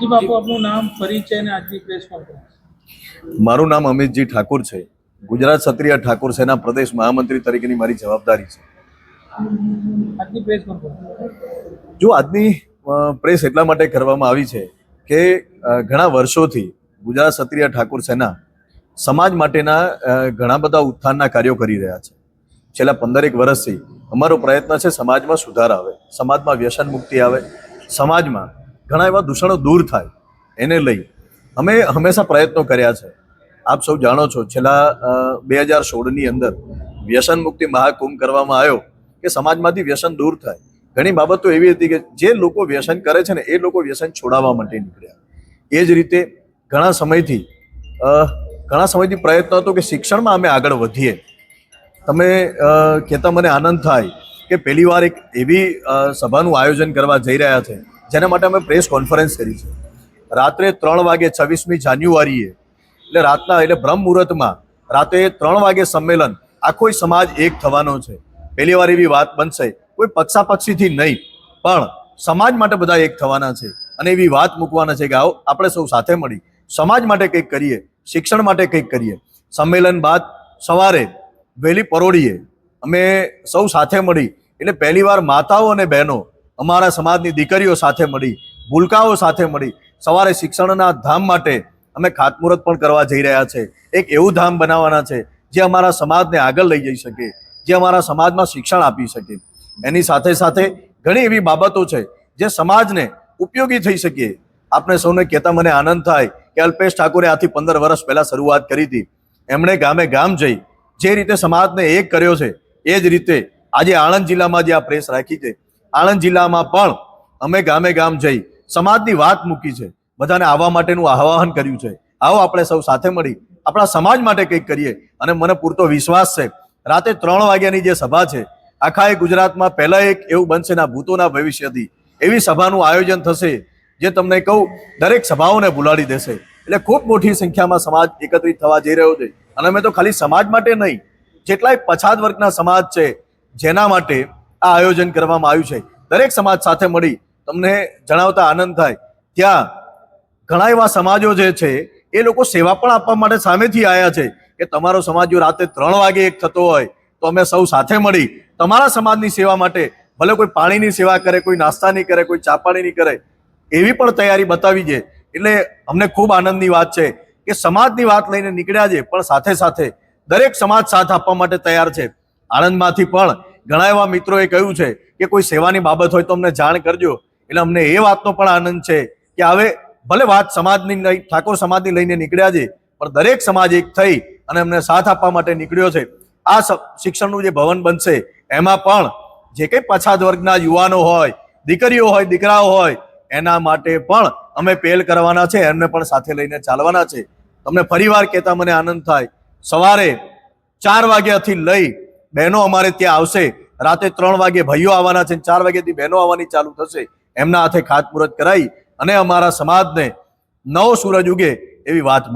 જી બાપુ આપનું નામ પરિચય અને આજની પ્રેસ કોન્ફરન્સ મારું નામ અમિતજી ઠાકોર છે. ગુજરાત ક્ષત્રિય ઠાકોર સેના પ્રદેશ મહામંત્રી તરીકેની મારી જવાબદારી છે. આજની પ્રેસ કોન્ફરન્સ જો આજની પ્રેસ એટલા માટે કરવામાં આવી છે કે ઘણા વર્ષોથી ગુજરાત ક્ષત્રિય ઠાકોર સેના સમાજ માટેના ઘણા બધા ઉત્થાનના કાર્યો કરી રહ્યા છે. છેલ્લા પંદરેક વર્ષથી અમારો પ્રયત્ન છે સમાજમાં સુધાર આવે સમાજમાં વ્યસન મુક્તિ આવે સમાજમાં ઘણા એવા દૂષણો દૂર થાય એને લઈ અમે હંમેશા પ્રયત્નો કર્યા છે. આપ સૌ જાણો છો, છેલ્લા બે હજાર સોળની અંદર વ્યસન મુક્તિ મહાકુંભ કરવામાં આવ્યો કે સમાજમાંથી વ્યસન દૂર થાય. ઘણી બાબતો એવી હતી કે જે લોકો વ્યસન કરે છે ને, એ લોકો વ્યસન છોડાવવા માટે નીકળ્યા. એ જ રીતે ઘણા સમયથી ઘણા સમયથી પ્રયત્ન હતો કે શિક્ષણમાં અમે આગળ વધીએ. તમે કહેતા મને આનંદ થાય કે પહેલી વાર એક એવી સભાનું આયોજન કરવા જઈ રહ્યા છે. જેના માટે અમે પ્રેસ કોન્ફરન્સ કરી છે. રાત્રે ત્રણ વાગે છવ્વીસમી જાન્યુઆરીએ, એટલે રાતના, એટલે બ્રહ્મ મુહૂર્તમાં રાતે ત્રણ વાગે સંમેલન, આખો સમાજ એક થવાનો છે. પહેલી વાર એવી વાત બનશે. કોઈ પક્ષાપક્ષીથી નહીં, પણ સમાજ માટે બધા એક થવાના છે. અને એવી વાત મૂકવાના છે કે આવો, આપણે સૌ સાથે મળી. સમાજ માટે કંઈક કરીએ, શિક્ષણ માટે કંઈક કરીએ. સંમેલન બાદ સવારે વહેલી પરોડીએ અમે સૌ સાથે મળી. એટલે પહેલીવાર માતાઓ અને બહેનો અમારા સમાજની દીકરીઓ સાથે મળી, ભૂલકાઓ સાથે મળી, સવારે શિક્ષણના ધામ માટે અમે ખાતમુહૂર્ત પણ કરવા જઈ રહ્યા છે. એક એવું ધામ બનાવવાના છે, જે અમારા સમાજને આગળ લઈ જઈ શકે, જે અમારા સમાજમાં શિક્ષણ આપી શકે. એની સાથે સાથે ઘણી એવી બાબતો છે, જે સમાજને ઉપયોગી થઈ શકે. આપણે સૌને કહેતા મને આનંદ થાય કે અલ્પેશ ઠાકોરે આથી પંદર વર્ષ પહેલાં શરૂઆત કરી હતી. એમણે ગામે ગામ જઈ જે રીતે સમાજને એક કર્યો છે, એ જ રીતે આજે આણંદ જિલ્લામાં જે આ પ્રેસ રાખી છે આણંદ જિલ્લામાં પણ અમે ગામે ગામ જઈ સમાજની વાત મૂકી છે. બધાને આવવા માટેનું આહવાહન કર્યું છે. આવો આપણે સૌ સાથે મળી આપણા સમાજ માટે કંઈક કરીએ. અને મને પૂરતો વિશ્વાસ છે. રાતે ત્રણ વાગ્યાની જે સભા છે, આખા એ ગુજરાતમાં પહેલા એક એવું બનશે ના ભૂતોના ભવિષ્યથી. એવી સભાનું આયોજન થશે જે તમને કહું, દરેક સભાઓને ભૂલાડી દેશે. એટલે ખૂબ મોટી સંખ્યામાં સમાજ એકત્રિત થવા જઈ રહ્યો છે. અને અમે તો ખાલી સમાજ માટે નહીં, જેટલાય પછાત વર્ગના સમાજ છે, જેના માટે આ આયોજન કરવામાં આવ્યું છે. દરેક સમાજ સાથે મળી તમને જણાવતા આનંદ થાય. ત્યાં ઘણા એવા સમાજો જે છે, એ લોકો સેવા પણ આપવા માટે સામેથી આવ્યા છે કે તમારો સમાજ જો રાતે ત્રણ વાગે એક થતો હોય, તો અમે સૌ સાથે મળી તમારા સમાજની સેવા માટે, ભલે કોઈ પાણીની સેવા કરે, કોઈ નાસ્તાની કરે, કોઈ ચા પાણીની કરે, એવી પણ તૈયારી બતાવી છે. એટલે અમને ખૂબ આનંદની વાત છે કે સમાજની વાત લઈને નીકળ્યા છે, પણ સાથે સાથે દરેક સમાજ સાથ આપવા માટે તૈયાર છે. આણંદમાંથી પણ ઘણા એવા મિત્રોએ કહ્યું છે કે કોઈ સેવાની બાબત હોય તો અમને જાણ કરજો. એટલે અમને એ વાતનો પણ આનંદ છે કે હવે ભલે વાત સમાજની લઈ, ઠાકોર સમાજની લઈને નીકળ્યા છે, પણ દરેક સમાજ એક થઈ અને અમને સાથ આપવા માટે નીકળ્યો છે. આ શિક્ષણનું જે ભવન બનશે, એમાં પણ જે કંઈ પછાત વર્ગના યુવાનો હોય, દીકરીઓ હોય, દીકરાઓ હોય, એના માટે પણ અમે પહેલ કરવાના છે, એમને પણ સાથે લઈને ચાલવાના છે. તમને ફરીવાર કહેતા મને આનંદ થાય. સવારે ચાર વાગ્યાથી લઈ બહેનો અમારે ત્યાં આવશે. રાતે ત્રણ વાગે ભાઈઓ આવવાના છે ચાર વાગ્યાથી બહેનો આવવાની ચાલુ થશે. એમના હાથે ખાતમુહૂર્ત કરાઈ અને અમારા સમાજને નવો સૂરજ ઉગે એવી વાત